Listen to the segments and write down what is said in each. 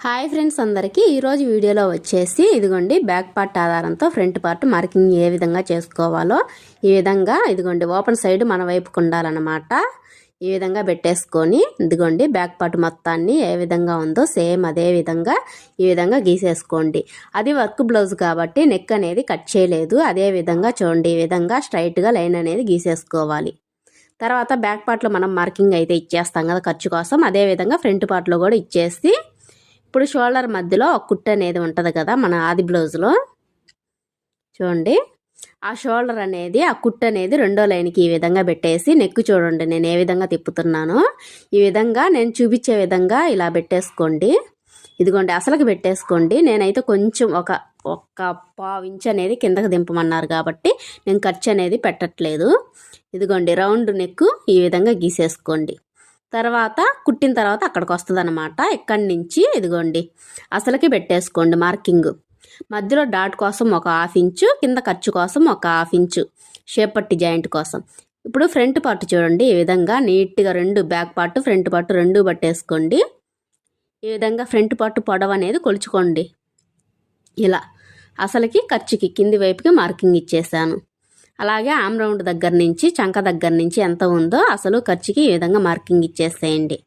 Hi friends అందరికీ ఈరోజు వీడియోలో వచ్చేసి ఇదిగోండి బ్యాక్ పార్ట్ ఆధారంతో ఫ్రంట్ పార్ట్ మార్కింగ్ ఏ విధంగా చేసుకోవాలో ఈ విధంగా ఇదిగోండి ఓపెన్ సైడ్ మన వైపుకు ఉండాలన్నమాట. ఈ విధంగా పెట్టేసుకొని ఇదిగోండి బ్యాక్ పార్ట్ మొత్తాన్ని ఏ విధంగా ఉందో సేమ్ అదే విధంగా ఈ విధంగా గీసేసుకోండి. అది వర్క్ బ్లౌజ్ కాబట్టి నెక్ అనేది కట్ చేయలేదు. అదే విధంగా చూడండి ఈ విధంగా స్ట్రైట్గా లైన్ అనేది గీసేసుకోవాలి. తర్వాత బ్యాక్ పార్ట్లో మనం మార్కింగ్ అయితే ఇచ్చేస్తాం కదా ఖర్చు కోసం. అదే విధంగా ఫ్రంట్ పార్ట్లో కూడా ఇచ్చేసి ఇప్పుడు షోల్డర్ మధ్యలో ఒక కుట్టు అనేది ఉంటుంది కదా మన ఆది బ్లౌజ్లో. చూడండి. ఆ షోల్డర్ అనేది ఆ కుట్ అనేది రెండో లైన్కి ఈ విధంగా పెట్టేసి నెక్కు చూడండి నేను ఏ విధంగా తిప్పుతున్నానో. ఈ విధంగా నేను చూపించే విధంగా ఇలా పెట్టేసుకోండి. ఇదిగోండి అసలుకి పెట్టేసుకోండి. నేనైతే కొంచెం ఒక ఒక్క పావు ఇంచ్ అనేది కిందకు దింపమన్నారు కాబట్టి నేను ఖర్చు అనేది పెట్టట్లేదు. ఇదిగోండి రౌండ్ నెక్ ఈ విధంగా గీసేసుకోండి. తర్వాత కుట్టిన తర్వాత అక్కడికి వస్తుంది అనమాట ఇక్కడి నుంచి ఇదిగోండి అసలుకి పెట్టేసుకోండి మార్కింగ్. మధ్యలో డాట్ కోసం ఒక హాఫ్ ఇంచు కింద ఖర్చు కోసం ఒక హాఫ్ ఇంచు షేపట్టి జాయింట్ కోసం. ఇప్పుడు ఫ్రంట్ పార్ట్ చూడండి ఈ విధంగా నీట్గా రెండు బ్యాక్ పార్ట్ ఫ్రంట్ పార్ట్ రెండు పట్టేసుకోండి. ఈ విధంగా ఫ్రంట్ పార్ట్ పొడవు అనేది కొలుచుకోండి. ఇలా అసలుకి ఖర్చుకి కింది వైపుకి మార్కింగ్ ఇచ్చేసాను. అలాగే ఆమ్ రౌండ్ దగ్గర నుంచి చంక దగ్గర నుంచి ఎంత ఉందో అసలు ఖర్చుకి ఈ విధంగా మార్కింగ్ ఇచ్చేసేయండి.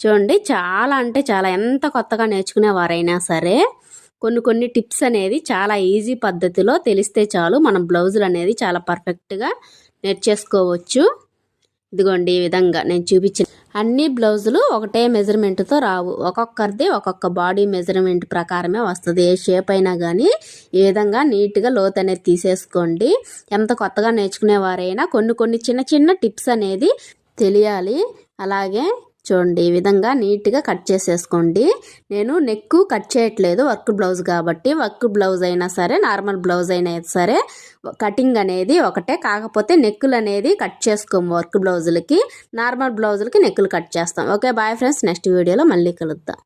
చూడండి చాలా అంటే చాలా ఎంత కొత్తగా నేర్చుకునేవారైనా సరే కొన్ని కొన్ని టిప్స్ అనేది చాలా ఈజీ పద్ధతిలో తెలిస్తే చాలు మనం బ్లౌజులు అనేది చాలా పర్ఫెక్ట్గా నేర్చేసుకోవచ్చు. ఇదిగోండి ఈ విధంగా నేను చూపించిన అన్ని బ్లౌజులు ఒకటే మెజర్మెంట్తో రావు. ఒక్కొక్కరిది ఒక్కొక్క బాడీ మెజర్మెంట్ ప్రకారమే వస్తుంది. ఏ షేప్ అయినా కానీ ఈ విధంగా నీట్గా లోత్ అనేది తీసేసుకోండి. ఎంత కొత్తగా నేర్చుకునేవారైనా కొన్ని కొన్ని చిన్న చిన్న టిప్స్ అనేది తెలియాలి. అలాగే చూడండి ఈ విధంగా నీట్గా కట్ చేసేసుకోండి. నేను నెక్ కట్ చేయట్లేదు వర్క్ బ్లౌజ్ కాబట్టి. వర్క్ బ్లౌజ్ అయినా సరే నార్మల్ బ్లౌజ్ అయినా సరే కటింగ్ అనేది ఒకటే. కాకపోతే నెక్కులు అనేది కట్ చేసుకోము వర్క్ బ్లౌజులకి నార్మల్ బ్లౌజులకి నెక్కులు కట్ చేస్తాం. ఓకే బాయ్ ఫ్రెండ్స్ నెక్స్ట్ వీడియోలో మళ్ళీ కలుద్దాం.